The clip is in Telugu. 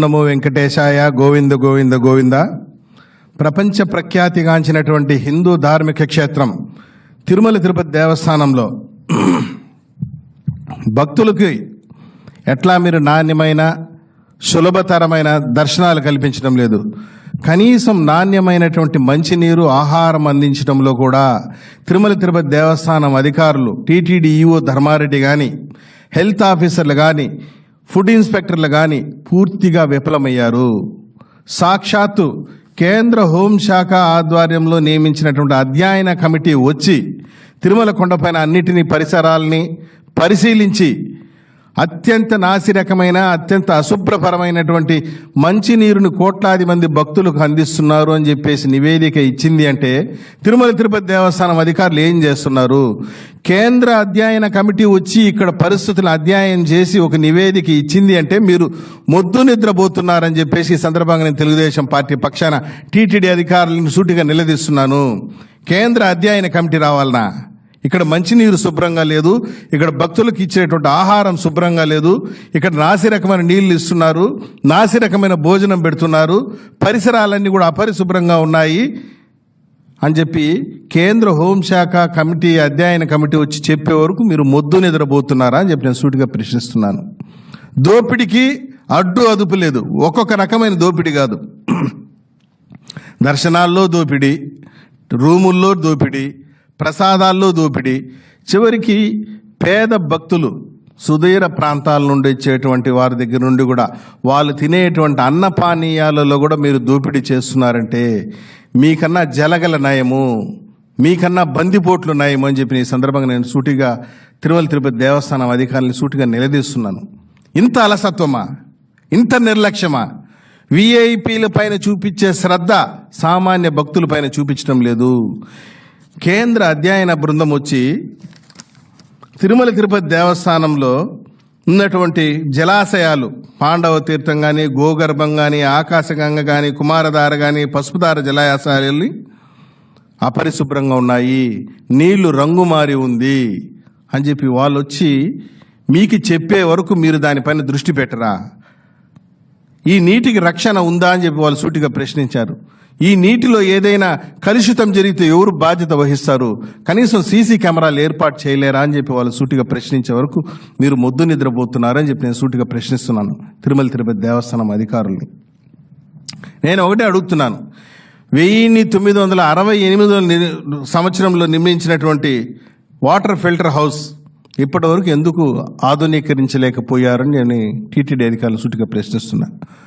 నమో వెంకటేశాయ గోవింద గోవింద గోవింద. ప్రపంచ ప్రఖ్యాతిగాంచినటువంటి హిందూ ధార్మిక క్షేత్రం తిరుమల తిరుపతి దేవస్థానంలో. భక్తులకి ఎట్లా మీరు నాణ్యమైన సులభతరమైన దర్శనాలు కల్పించడం లేదు. కనీసం నాణ్యమైనటువంటి మంచినీరు ఆహారం అందించడంలో కూడా తిరుమల తిరుపతి దేవస్థానం అధికారులు టీటీడీఈఓ ధర్మారెడ్డి కానీ హెల్త్ ఆఫీసర్లు కానీ ఫుడ్ ఇన్స్పెక్టర్లు కానీ పూర్తిగా విఫలమయ్యారు. సాక్షాత్తు కేంద్ర హోంశాఖ ఆధ్వర్యంలో నియమించినటువంటి అధ్యయన కమిటీ వచ్చి తిరుమల కొండపైన అన్నిటినీ పరిసరాల్ని పరిశీలించి అత్యంత నాసిరకమైన అత్యంత అశుభ్రపరమైనటువంటి మంచినీరుని కోట్లాది మంది భక్తులకు అందిస్తున్నారు అని చెప్పేసి నివేదిక ఇచ్చింది అంటే తిరుమల తిరుపతి దేవస్థానం అధికారులు ఏం చేస్తున్నారు? కేంద్ర అధ్యయన కమిటీ వచ్చి ఇక్కడ పరిస్థితులు అధ్యయనం చేసి ఒక నివేదిక ఇచ్చింది అంటే మీరు మొద్దు నిద్రపోతున్నారని చెప్పేసి ఈ సందర్భంగా నేను తెలుగుదేశం పార్టీ పక్షాన టీటీడీ అధికారులను సూటిగా నిలదీస్తున్నాను. కేంద్ర అధ్యయన కమిటీ రావాలనా? ఇక్కడ మంచినీరు శుభ్రంగా లేదు. ఇక్కడ భక్తులకు ఇచ్చేటువంటి ఆహారం శుభ్రంగా లేదు. ఇక్కడ నాసి రకమైన నీళ్ళు ఇస్తున్నారు. నాసి రకమైన భోజనం పెడుతున్నారు. పరిసరాలన్నీ కూడా అపరిశుభ్రంగా ఉన్నాయి అని చెప్పి కేంద్ర హోంశాఖ కమిటీ అధ్యయన కమిటీ వచ్చి చెప్పే వరకు మీరు మొద్దు నిద్రపోతున్నారా అని చెప్పి నేను సూటిగా ప్రశ్నిస్తున్నాను. దోపిడికి అడ్డు అదుపు లేదు. ఒక్కొక్క రకమైన దోపిడి కాదు. దర్శనాల్లో దోపిడి రూముల్లో దోపిడీ ప్రసాదాల్లో దోపిడీ. చివరికి పేద భక్తులు సుదీర ప్రాంతాల నుండి వచ్చేటువంటి వారి దగ్గర నుండి కూడా వాళ్ళు తినేటువంటి అన్నపానీయాలలో కూడా మీరు దోపిడీ చేస్తున్నారంటే మీకన్నా జలగల నయము మీకన్నా బందిపోట్లు నయము అని చెప్పి ఈ సందర్భంగా నేను సూటిగా తిరుమల తిరుపతి దేవస్థానం అధికారులను సూటిగా నిలదీస్తున్నాను. ఇంత అలసత్వమా? ఇంత నిర్లక్ష్యమా? విఐపీల పైన చూపించే శ్రద్ధ సామాన్య భక్తుల పైన చూపించడం లేదు. కేంద్ర అధ్యయన బృందం వచ్చి తిరుమల తిరుపతి దేవస్థానంలో ఉన్నటువంటి జలాశయాలు పాండవ తీర్థం కానీ గోగర్భం కానీ ఆకాశగంగ కానీ కుమారధార కానీ పసుపుధార జలాశయాలు అపరిశుభ్రంగా ఉన్నాయి. నీళ్ళు రంగు మారి ఉంది అని చెప్పి వాళ్ళు వచ్చి మీకు చెప్పే వరకు మీరు దానిపైన దృష్టి పెట్టరా. ఈ నీటికి రక్షణ ఉందా అని చెప్పి వాళ్ళు సూటిగా ప్రశ్నించారు. ఈ నీటిలో ఏదైనా కలుషితం జరిగితే ఎవరు బాధ్యత వహిస్తారు? కనీసం సీసీ కెమెరాలు ఏర్పాటు చేయలేరా అని చెప్పి వాళ్ళు సూటిగా ప్రశ్నించే వరకు మీరు మొద్దు నిద్రపోతున్నారని చెప్పి నేను సూటిగా ప్రశ్నిస్తున్నాను తిరుమల తిరుపతి దేవస్థానం అధికారుల్ని. నేను ఒకటే అడుగుతున్నాను. వెయ్యిన్ని తొమ్మిది వందల అరవై ఎనిమిదో సంవత్సరంలో నిర్మించినటువంటి వాటర్ ఫిల్టర్ హౌస్ ఇప్పటి వరకు ఎందుకు ఆధునీకరించలేకపోయారని నేను టీటీడీ అధికారులు సూటిగా ప్రశ్నిస్తున్నాను